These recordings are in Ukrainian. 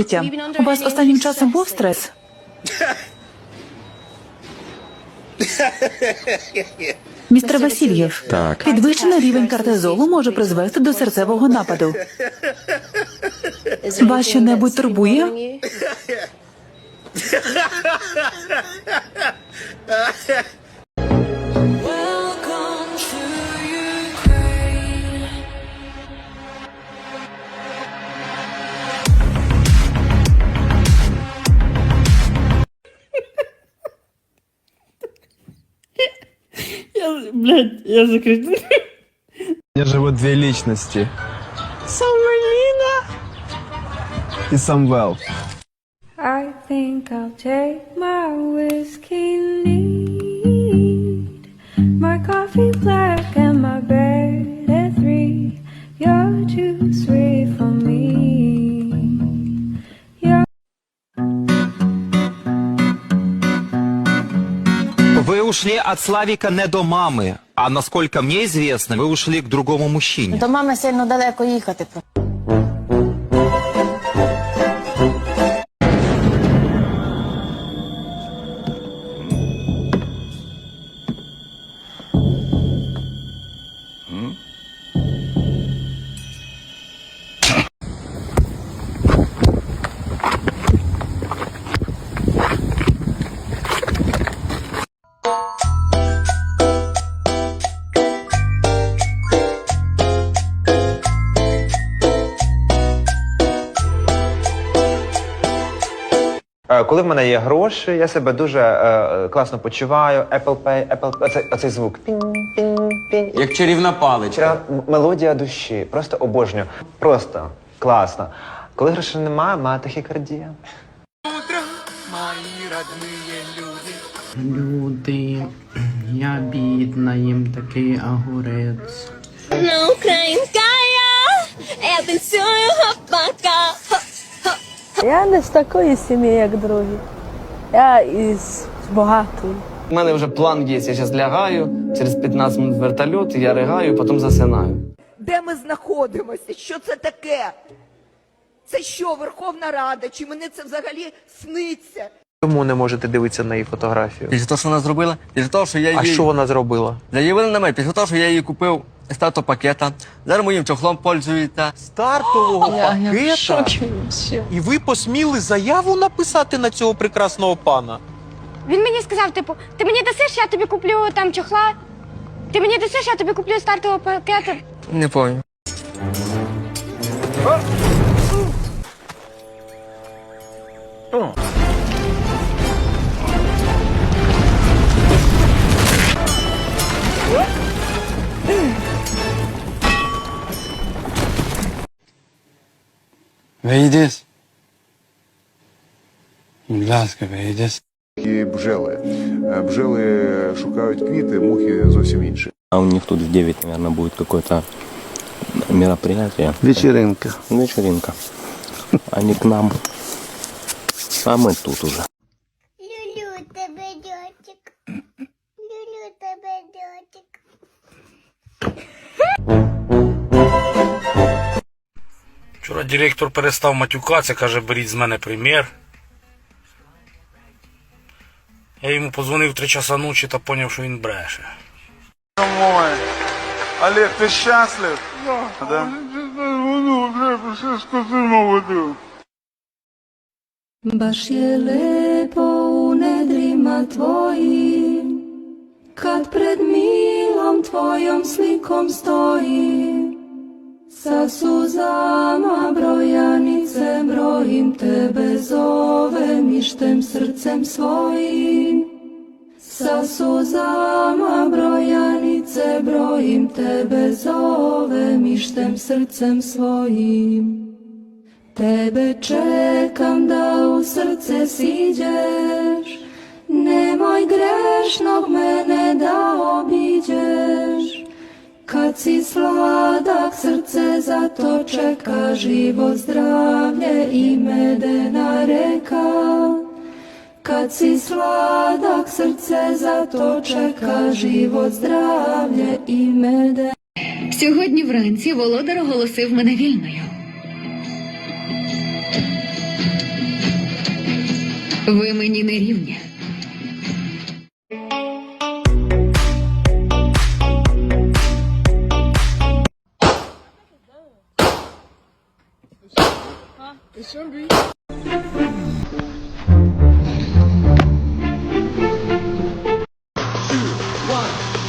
життя. У вас останнім часом був стрес? Містер Васильєв, Так. підвищений рівень кортизолу може призвести до серцевого нападу. Вас що-небудь турбує? Я, блядь, я закричу. меня живут две личности. Самвелина и Самвел. I think I'll take my whiskey neat, my coffee black and my bed at three. You're too sweet for me. You're Вы ушли от Славика не до мамы, а насколько мне известно, вы ушли к другому мужчине. До мами сильно далеко їхати. Коли в мене є гроші, я себе дуже е, класно почуваю. Apple Pay, Apple Pay, оцей, оцей звук. Пінь, пінь, пінь. Як чарівна паличка. М- мелодія душі. Просто обожнюю. Просто класно. Коли грошей немає, має тахікардія. Люди, я бідна, їм такий огурець. Ну, українська я, я танцюю. Я не з такої сім'ї, як другі. Я із багатої. У мене вже план є. Я зараз лягаю, через 15 минут вертольот, я ригаю, потім засинаю. Де ми знаходимося? Що це таке? Це що, Верховна Рада? Чи мені це взагалі сниться? Чому не можете дивитися на її фотографію? Після того, що вона зробила, після того, що я її... А що вона зробила? Заявили на мене, після того, що я її купив з пакета, зараз моїм чохлом пользується. Стартового пакета? І ви посміли заяву написати на цього прекрасного пана? Він мені сказав, типу, ти мені дасиш, я тобі куплю там чохла. Ти мені дасиш, я тобі куплю стартового пакета. Не пам'ятаю. Вийдеш? Будь ласка, вийдеш. І бджели. Е, Бджели шукають квіти, мухи зовсім інші. А у них тут в 9, наверное, будет какое-то мероприятие. Вечеринка. Вечеринка. Они к нам. А мы тут уже. Люлю тебе, дьотик. Директор перестав матюкатися, каже, беріть з мене примір. Я йому позвонив 3 часа ночі та зрозумів, що він бреше. Олег, ти щаслив? Да. Baš je lepo u nedrima tvojim, kad pred milom tvojom slikom stojim. Sa suzama brojanice brojim tebe zovem ištem srcem svojim. Sa suzama brojanice brojim tebe zovem ištem srcem svojim. Tebe čekam da u srce siđeš, nemoj grešnog mene da obiđeš. Si sladak srce zato čeka život zdravlje i medena reka. Kad si sladak srce zato čeka život zdravlje i medena Сьогодні вранці володар оголосив мене вільною. Ви мені не рівня.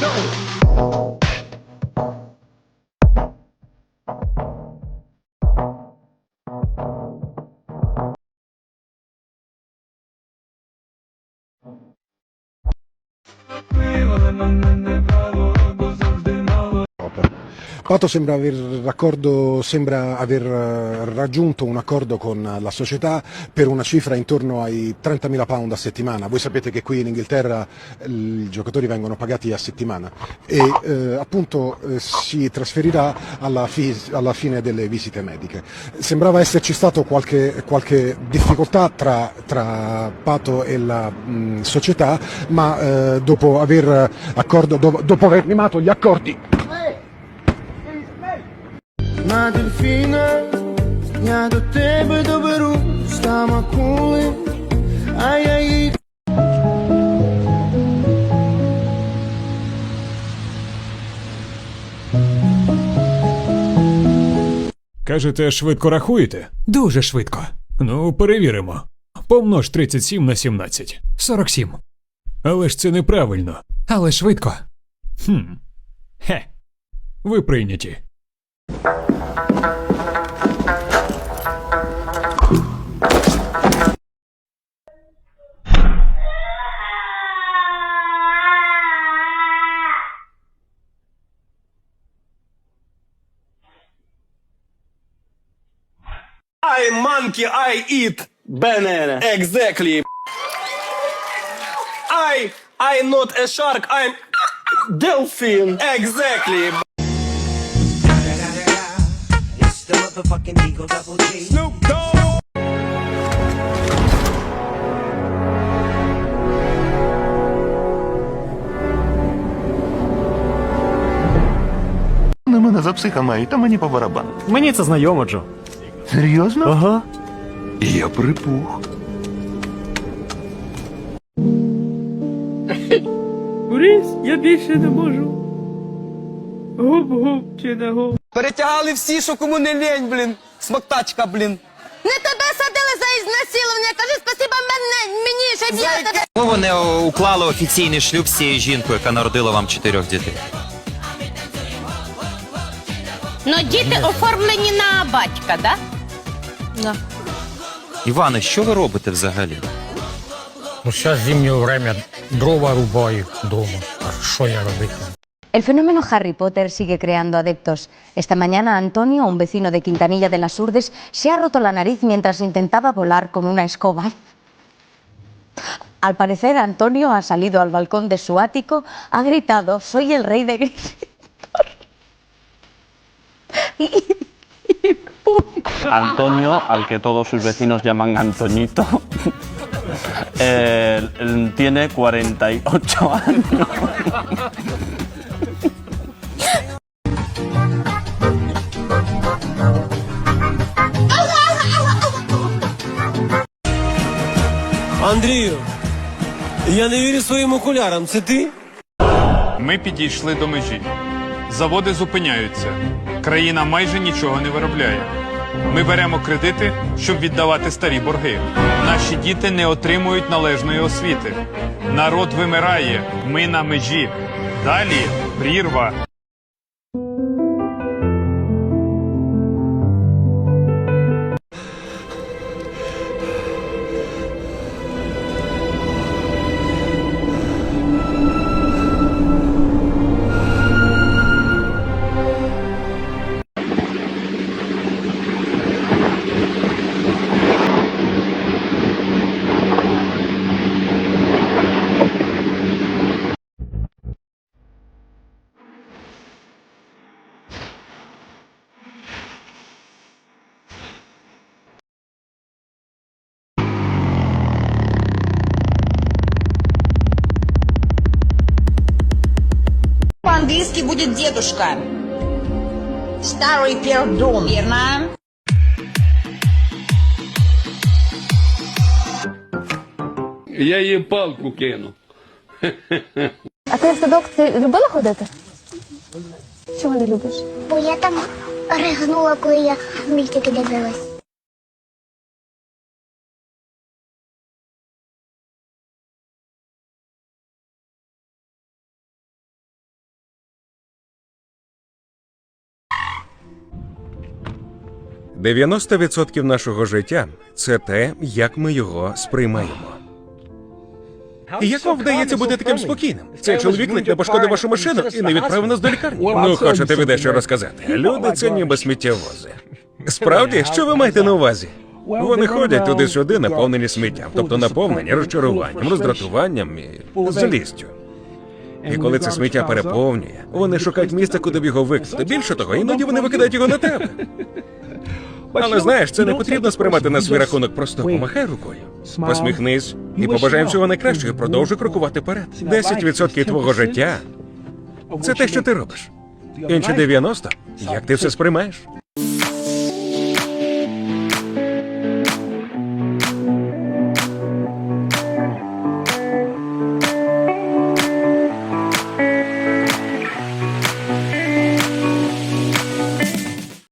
go! Arriba de Pato sembra aver, sembra aver eh, raggiunto un accordo con la società per una cifra intorno ai 30.000 pound a settimana. Voi sapete che qui in Inghilterra eh, i giocatori vengono pagati a settimana e eh, appunto eh, si trasferirà alla, fi- alla fine delle visite mediche. Sembrava esserci stato qualche, qualche difficoltà tra, tra Pato e la mh, società, ma eh, dopo aver, accordo, do- dopo aver limato gli accordi На дельфіна, я до тебе доберу, стам акули, а я їх Кажете, швидко рахуєте? Дуже швидко. Ну, перевіримо. Помнож 37 на 17. 47. Але ж це неправильно. Але швидко. Хм. Хе. Ви прийняті. Monkey, I eat banana. Exactly. I, I not a shark, I'm dolphin. Exactly. Snoop Dogg. на мене за психа мають, та мені по барабану. Мені це знайомо, Джо. Серйозно? Ага. Я припух. Борис, я більше не можу. Гоп-гоп чи не гоп. Перетягали всі, що кому не лень, блін. Смоктачка, блін. Не тебе садили за ізнасилування. Кажи спасіба мене, мені, щоб я тебе. Ви не уклали офіційний шлюб з цією жінкою, яка народила вам чотирьох дітей? Ну, діти оформлені на батька, да? Іване, що ви робите взагалі? Ну, зараз зимнє время дрова рубаю вдома. А що я робитиму? El fenómeno Harry Potter sigue creando adeptos. Esta mañana Antonio, un vecino de Quintanilla de las Urdes, se ha roto la nariz mientras intentaba volar con una escoba. Al parecer, Antonio ha salido al balcón de su ático, ha gritado, soy el rey de Gryffindor. Y, Antonio, al que todos sus vecinos llaman Antoñito, eh, tiene 48 años. Андрію, я не вірю своїм окулярам. Це ти? Ми підійшли до межі. Заводи зупиняються. Країна майже нічого не виробляє. Ми беремо кредити, щоб віддавати старі борги. Наші діти не отримують належної освіти. Народ вимирає. Ми на межі. Далі прірва. По-английски будет дедушка. Старый пердун. Верно? Я їй палку кину. А ти в садок ти любила ходити? Чого не любиш? Бо я там ригнула, коли я мультики дивилась. – 90% нашого життя це те, як ми його сприймаємо. І як вам вдається бути таким спокійним? Цей чоловік ледь не пошкодив вашу машину і не відправив нас до лікарні. Ну, хочете ви дещо розказати? Люди це ніби сміттєвози. Справді, що ви маєте на увазі? Вони ходять туди-сюди, наповнені сміттям, тобто наповнені розчаруванням, роздратуванням і злістю. І коли це сміття переповнює, вони шукають місце, куди б його викинути. Більше того, іноді вони викидають його на тебе. Але знаєш, це не потрібно сприймати на свій рахунок просто помахай рукою. Посміхнись і побажай всього найкращого. Продовжуй крокувати вперед. 10% твого життя це те, що ти робиш. Інші 90 – як ти все сприймаєш.